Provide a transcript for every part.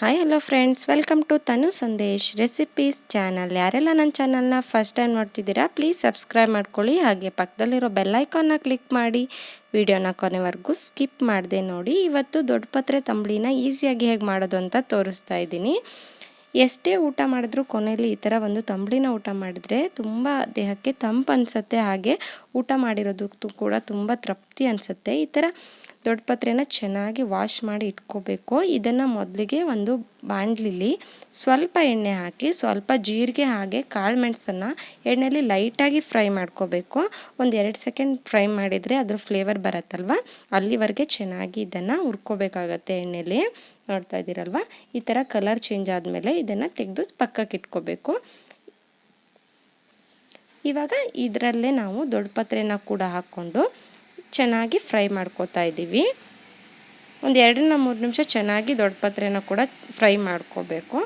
Hi hello friends welcome to Tanu Sandesh recipes channel ಯಾರೆಲ್ಲ ನನ್ನ ಚಾನಲ್ನ ಫಸ್ಟ್ ಟೈಮ್ ನೋಡ್ತಿದ್ದೀರಾ ಪ್ಲೀಸ್ ಸಬ್ಸ್ಕ್ರೈಬ್ ಮಾಡ್ಕೊಳ್ಳಿ. ಹಾಗೆ ಪಕ್ಕದಲ್ಲಿರೋ ಬೆಲ್ಲೈಕಾನ್ನ ಕ್ಲಿಕ್ ಮಾಡಿ. ವಿಡಿಯೋನ ಕೊನೆವರೆಗೂ ಸ್ಕಿಪ್ ಮಾಡಿದೆ ನೋಡಿ. ಇವತ್ತು ದೊಡ್ಡ ಪತ್ರೆ ತಂಬಳಿನ ಈಸಿಯಾಗಿ ಹೇಗೆ ಮಾಡೋದು ಅಂತ ತೋರಿಸ್ತಾ ಇದ್ದೀನಿ. ಎಷ್ಟೇ ಊಟ ಮಾಡಿದ್ರೂ ಕೊನೆಯಲ್ಲಿ ಈ ಥರ ಒಂದು ತಂಬಳಿನ ಊಟ ಮಾಡಿದರೆ ತುಂಬ ದೇಹಕ್ಕೆ ತಂಪು ಅನಿಸುತ್ತೆ. ಹಾಗೆ ಊಟ ಮಾಡಿರೋದಕ್ಕೂ ಕೂಡ ತುಂಬ ತೃಪ್ತಿ ಅನಿಸುತ್ತೆ. ಈ ಥರ ದೊಡ್ಡ ಪತ್ರೆನ ಚೆನ್ನಾಗಿ ವಾಶ್ ಮಾಡಿ ಇಟ್ಕೋಬೇಕು. ಇದನ್ನು ಮೊದಲಿಗೆ ಒಂದು ಬಾಣಲಿಲಿ ಸ್ವಲ್ಪ ಎಣ್ಣೆ ಹಾಕಿ, ಸ್ವಲ್ಪ ಜೀರಿಗೆ ಹಾಗೆ ಕಾಳು ಮೆಣಸನ್ನು ಎಣ್ಣೆಯಲ್ಲಿ ಲೈಟಾಗಿ ಫ್ರೈ ಮಾಡ್ಕೋಬೇಕು. ಒಂದು ಎರಡು ಸೆಕೆಂಡ್ ಫ್ರೈ ಮಾಡಿದರೆ ಅದ್ರ ಫ್ಲೇವರ್ ಬರುತ್ತಲ್ವ? ಅಲ್ಲಿವರೆಗೆ ಚೆನ್ನಾಗಿ ಇದನ್ನು ಹುರ್ಕೋಬೇಕಾಗತ್ತೆ ಎಣ್ಣೆಯಲ್ಲಿ ನೋಡ್ತಾ ಇದ್ದೀರಲ್ವ? ಈ ಥರ ಕಲರ್ ಚೇಂಜ್ ಆದಮೇಲೆ ಇದನ್ನು ತೆಗೆದು ಪಕ್ಕಕ್ಕೆ ಇಟ್ಕೋಬೇಕು. ಇವಾಗ ಇದರಲ್ಲೇ ನಾವು ದೊಡ್ಡ ಪತ್ರೆನ ಕೂಡ ಹಾಕ್ಕೊಂಡು ಚೆನ್ನಾಗಿ ಫ್ರೈ ಮಾಡ್ಕೋತಾ ಇದ್ದೀವಿ. ಒಂದು ಎರಡರಿಂದ ಮೂರು ನಿಮಿಷ ಚೆನ್ನಾಗಿ ದೊಡ್ಡ ಪತ್ರೆನ ಕೂಡ ಫ್ರೈ ಮಾಡ್ಕೋಬೇಕು.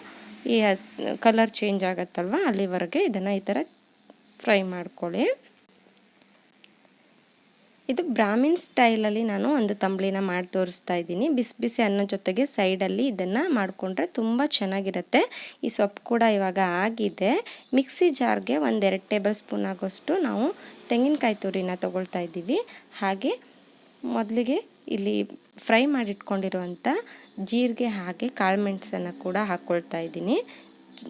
ಈ ಕಲರ್ ಚೇಂಜ್ ಆಗುತ್ತಲ್ವ ಅಲ್ಲಿವರೆಗೆ ಇದನ್ನು ಈ ಥರ ಫ್ರೈ ಮಾಡ್ಕೊಳ್ಳಿ. ಇದು ಬ್ರಾಹ್ಮಿನ್ ಸ್ಟೈಲಲ್ಲಿ ನಾನು ಒಂದು ತಂಬಳಿನ ಮಾಡಿ ತೋರಿಸ್ತಾ ಇದ್ದೀನಿ. ಬಿಸಿ ಬಿಸಿ ಅನ್ನೋ ಜೊತೆಗೆ ಸೈಡಲ್ಲಿ ಇದನ್ನು ಮಾಡಿಕೊಂಡ್ರೆ ತುಂಬ ಚೆನ್ನಾಗಿರುತ್ತೆ. ಈ ಸೊಪ್ಪು ಕೂಡ ಇವಾಗ ಆಗಿದೆ. ಮಿಕ್ಸಿ ಜಾರ್ಗೆ ಒಂದೆರಡು ಟೇಬಲ್ ಸ್ಪೂನ್ ಆಗೋಷ್ಟು ನಾವು ತೆಂಗಿನಕಾಯಿ ತುರಿನ ತೊಗೊಳ್ತಾ ಇದ್ದೀವಿ. ಹಾಗೆ ಮೊದಲಿಗೆ ಇಲ್ಲಿ ಫ್ರೈ ಮಾಡಿಟ್ಕೊಂಡಿರುವಂಥ ಜೀರಿಗೆ ಹಾಗೆ ಕಾಳು ಮೆಣಸನ್ನು ಕೂಡ ಹಾಕ್ಕೊಳ್ತಾ ಇದ್ದೀನಿ.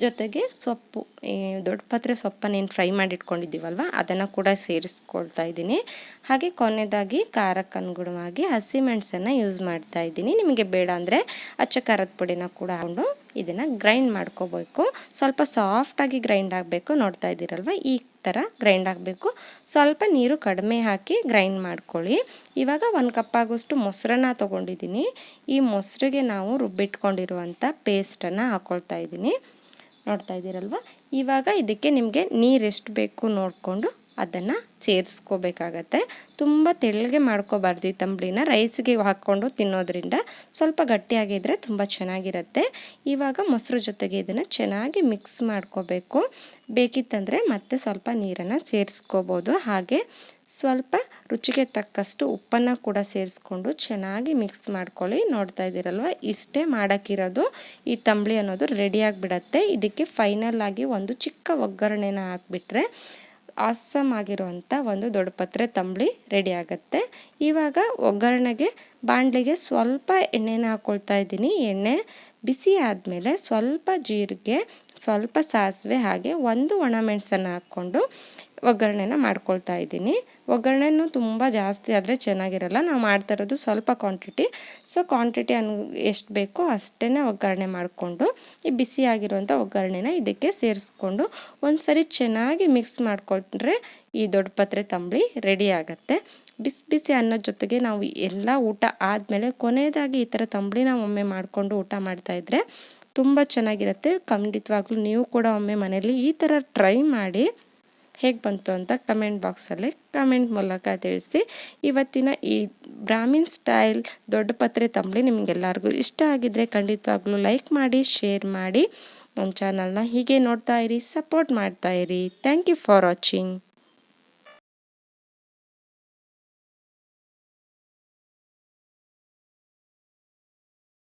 ಜೊತೆಗೆ ಸೊಪ್ಪು ದೊಡ್ಡ ಪತ್ರೆ ಸೊಪ್ಪನ್ನೇನು ಫ್ರೈ ಮಾಡಿ ಇಟ್ಕೊಂಡಿದ್ದೀವಲ್ವ ಅದನ್ನು ಕೂಡ ಸೇರಿಸ್ಕೊಳ್ತಾ ಇದ್ದೀನಿ. ಹಾಗೆ ಕೊನೆಯದಾಗಿ ಖಾರಕ್ಕೆ ಅನುಗುಣವಾಗಿ ಹಸಿಮೆಣಸನ್ನು ಯೂಸ್ ಮಾಡ್ತಾ ಇದ್ದೀನಿ. ನಿಮಗೆ ಬೇಡ ಅಂದರೆ ಅಚ್ಚ ಖಾರದ ಪುಡಿನ ಕೂಡ ಹಾಕೊಂಡು ಇದನ್ನು ಗ್ರೈಂಡ್ ಮಾಡ್ಕೋಬೇಕು. ಸ್ವಲ್ಪ ಸಾಫ್ಟಾಗಿ ಗ್ರೈಂಡ್ ಆಗಬೇಕು, ನೋಡ್ತಾ ಇದ್ದೀರಲ್ವ? ಈ ಥರ ಗ್ರೈಂಡ್ ಆಗಬೇಕು. ಸ್ವಲ್ಪ ನೀರು ಕಡಿಮೆ ಹಾಕಿ ಗ್ರೈಂಡ್ ಮಾಡ್ಕೊಳ್ಳಿ. ಇವಾಗ ಒಂದು ಕಪ್ ಆಗೋಷ್ಟು ಮೊಸರನ್ನ ತೊಗೊಂಡಿದ್ದೀನಿ. ಈ ಮೊಸರಿಗೆ ನಾವು ರುಬ್ಬಿಟ್ಕೊಂಡಿರುವಂಥ ಪೇಸ್ಟನ್ನು ಹಾಕ್ಕೊಳ್ತಾ ಇದ್ದೀನಿ. ನೋಡ್ತಾ ಇದ್ದೀರಲ್ವ? ಇವಾಗ ಇದಕ್ಕೆ ನಿಮಗೆ ನೀರು ಎಷ್ಟು ಬೇಕು ನೋಡಿಕೊಂಡು ಅದನ್ನು ಸೇರಿಸ್ಕೋಬೇಕಾಗತ್ತೆ. ತುಂಬ ತೆಳ್ಳಗೆ ಮಾಡ್ಕೋಬಾರ್ದು ಈ ತಂಬಳಿನ. ರೈಸ್ಗೆ ಹಾಕ್ಕೊಂಡು ತಿನ್ನೋದ್ರಿಂದ ಸ್ವಲ್ಪ ಗಟ್ಟಿಯಾಗಿದ್ದರೆ ತುಂಬ ಚೆನ್ನಾಗಿರುತ್ತೆ. ಇವಾಗ ಮೊಸರು ಜೊತೆಗೆ ಇದನ್ನು ಚೆನ್ನಾಗಿ ಮಿಕ್ಸ್ ಮಾಡ್ಕೋಬೇಕು. ಬೇಕಿತ್ತಂದರೆ ಮತ್ತೆ ಸ್ವಲ್ಪ ನೀರನ್ನು ಸೇರಿಸ್ಕೋಬೋದು. ಹಾಗೆ ಸ್ವಲ್ಪ ರುಚಿಗೆ ತಕ್ಕಷ್ಟು ಉಪ್ಪನ್ನು ಕೂಡ ಸೇರಿಸ್ಕೊಂಡು ಚೆನ್ನಾಗಿ ಮಿಕ್ಸ್ ಮಾಡ್ಕೊಳ್ಳಿ. ನೋಡ್ತಾ ಇದ್ದೀರಲ್ವ? ಇಷ್ಟೇ ಮಾಡೋಕ್ಕಿರೋದು. ಈ ತಂಬಳಿ ಅನ್ನೋದು ರೆಡಿಯಾಗಿಬಿಡತ್ತೆ ಇದಕ್ಕೆ ಫೈನಲ್ ಆಗಿ ಒಂದು ಚಿಕ್ಕ ಒಗ್ಗರಣೆನ ಹಾಕ್ಬಿಟ್ರೆ ಆಸಮ್ ಆಗಿರುವಂಥ ಒಂದು ದೊಡ್ಡ ಪತ್ರೆ ತಂಬಳಿ ರೆಡಿ ಆಗುತ್ತೆ. ಇವಾಗ ಒಗ್ಗರಣೆಗೆ ಬಾಣಲೆಗೆ ಸ್ವಲ್ಪ ಎಣ್ಣೆನ ಹಾಕ್ಕೊಳ್ತಾ ಇದ್ದೀನಿ. ಎಣ್ಣೆ ಬಿಸಿ ಆದಮೇಲೆ ಸ್ವಲ್ಪ ಜೀರಿಗೆ, ಸ್ವಲ್ಪ ಸಾಸಿವೆ ಹಾಗೆ ಒಂದು ಒಣಮೆಣಸನ್ನು ಹಾಕ್ಕೊಂಡು ಒಗ್ಗರಣೆನ ಮಾಡ್ಕೊಳ್ತಾ ಇದ್ದೀನಿ. ಒಗ್ಗರಣೆನೂ ತುಂಬ ಜಾಸ್ತಿ ಆದರೆ ಚೆನ್ನಾಗಿರಲ್ಲ. ನಾವು ಮಾಡ್ತಾ ಇರೋದು ಸ್ವಲ್ಪ ಕ್ವಾಂಟಿಟಿ ಸೊ ಕ್ವಾಂಟಿಟಿ ಅನ್ ಎಷ್ಟು ಬೇಕೋ ಅಷ್ಟೇ ಒಗ್ಗರಣೆ ಮಾಡಿಕೊಂಡು, ಈ ಬಿಸಿಯಾಗಿರುವಂಥ ಒಗ್ಗರಣೆನ ಇದಕ್ಕೆ ಸೇರಿಸ್ಕೊಂಡು ಒಂದು ಸರಿ ಚೆನ್ನಾಗಿ ಮಿಕ್ಸ್ ಮಾಡಿಕೊಂಡ್ರೆ ಈ ದೊಡ್ಡ ಪತ್ರೆ ತಂಬಳಿ ರೆಡಿ ಆಗುತ್ತೆ. ಬಿಸಿ ಬಿಸಿ ಅನ್ನೋ ಜೊತೆಗೆ ನಾವು ಎಲ್ಲ ಊಟ ಆದಮೇಲೆ ಕೊನೆಯದಾಗಿ ಈ ಥರ ತಂಬಳಿನ ಒಮ್ಮೆ ಮಾಡಿಕೊಂಡು ಊಟ ಮಾಡ್ತಾಯಿದ್ರೆ ತುಂಬ ಚೆನ್ನಾಗಿರುತ್ತೆ. ಖಂಡಿತವಾಗ್ಲೂ ನೀವು ಕೂಡ ಒಮ್ಮೆ ಮನೇಲಿ ಈ ಥರ ಟ್ರೈ ಮಾಡಿ ಹೇಗೆ ಬಂತು ಅಂತ ಕಮೆಂಟ್ ಬಾಕ್ಸಲ್ಲಿ ಕಮೆಂಟ್ ಮೂಲಕ ತಿಳಿಸಿ. ಇವತ್ತಿನ ಈ ಬ್ರಾಹ್ಮಿನ್ ಸ್ಟೈಲ್ ದೊಡ್ಡ ಪತ್ರೆ ತಂಬಳಿ ನಿಮಗೆಲ್ಲರಿಗೂ ಇಷ್ಟ ಆಗಿದ್ದರೆ ಖಂಡಿತವಾಗ್ಲೂ ಲೈಕ್ ಮಾಡಿ ಶೇರ್ ಮಾಡಿ. ನಮ್ಮ ಚಾನಲ್ನ ಹೀಗೆ ನೋಡ್ತಾ ಇರಿ ಸಪೋರ್ಟ್ ಮಾಡ್ತಾ ಇರಿ. Thank you for watching